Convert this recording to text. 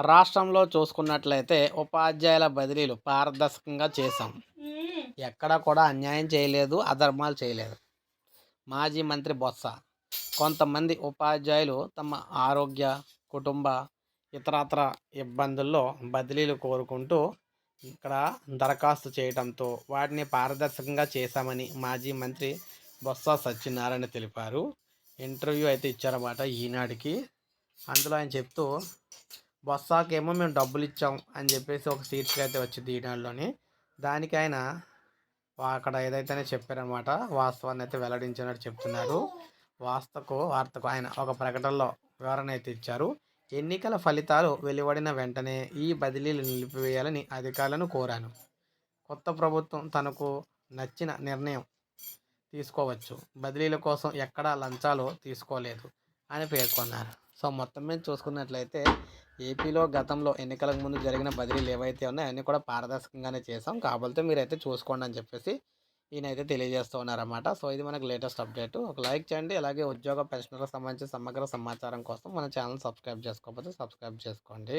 రాష్ట్రంలో చూసుకున్నట్లయితే ఉపాధ్యాయుల బదిలీలు పారదర్శకంగా చేశాం. ఎక్కడ కూడా అన్యాయం చేయలేదు అధర్మాలు చేయలేదు. మాజీ మంత్రి బొత్స. కొంతమంది ఉపాధ్యాయులు తమ ఆరోగ్య కుటుంబ ఇతరత్ర ఇబ్బందుల్లో బదిలీలు కోరుకుంటూ ఇక్కడ దరఖాస్తు చేయడంతో వాటిని పారదర్శకంగా చేశామని మాజీ మంత్రి బొత్స సత్యనారాయణ తెలిపారు. ఇంటర్వ్యూ అయితే ఇచ్చారన్నమాట ఈనాటికి. అందులో ఆయన చెప్తూ బొస్సాకేమో మేము డబ్బులు ఇచ్చాం అని చెప్పేసి ఒక సీట్కి అయితే వచ్చింది ఈనాడులోని దానికి ఆయన అక్కడ ఏదైతేనే చెప్పారనమాట వాస్తవాన్ని అయితే వెల్లడించినట్టు చెప్తున్నారు. వాస్తకు వార్తకు ఆయన ఒక ప్రకటనలో వివరణ అయితే ఇచ్చారు. ఎన్నికల ఫలితాలు వెలువడిన వెంటనే ఈ బదిలీలు నిలిపివేయాలని అధికారులను కోరాను. కొత్త ప్రభుత్వం తనకు నచ్చిన నిర్ణయం తీసుకోవచ్చు. బదిలీల కోసం ఎక్కడా లంచాలు తీసుకోలేదు. అని పేర్కొన్నారు. సో మొత్తం మీద చూసుకున్నట్లయితే ఏపీలో గతంలో ఎన్నికలకు ముందు జరిగిన బదిలీలు ఏవైతే ఉన్నాయో అన్నీ కూడా పారదర్శకంగానే చేసాం కాకపోతే మీరైతే చూసుకోండి అని చెప్పేసి ఈయనైతే తెలియజేస్తూ ఉన్నారన్నమాట. సో ఇది మనకు లేటెస్ట్ అప్డేట్. ఒక లైక్ చేయండి. అలాగే ఉద్యోగ పెన్షన్లకు సంబంధించిన సమగ్ర సమాచారం కోసం మన ఛానల్ సబ్స్క్రైబ్ చేసుకోకపోతే సబ్స్క్రైబ్ చేసుకోండి.